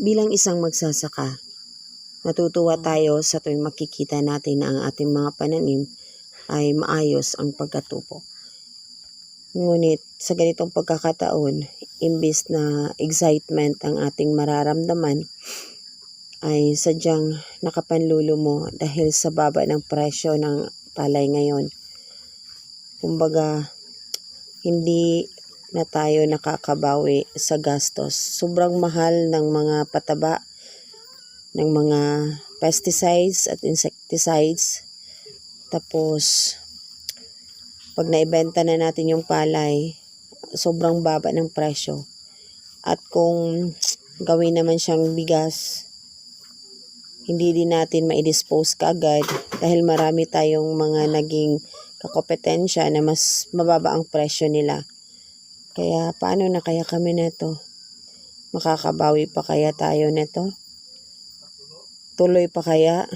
bilang isang magsasaka, natutuwa tayo sa tuwing makikita natin na ang ating mga pananim ay maayos ang pagkatubo. Ngunit sa ganitong pagkakataon, imbis na excitement ang ating mararamdaman, ay sadyang nakapanlulo mo dahil sa baba ng presyo ng palay ngayon. Kumbaga, hindi na tayo nakakabawi sa gastos. Sobrang mahal ng mga pataba, ng mga pesticides at insecticides. Tapos, pag naibenta na natin yung palay, sobrang baba ng presyo. At kung gawin naman siyang bigas, hindi din natin ma-dispose kaagad dahil marami tayong mga naging kakompetensya na mas mababa ang presyo nila. Kaya paano na kaya kami neto? Makakabawi pa kaya tayo neto? Tuloy pa kaya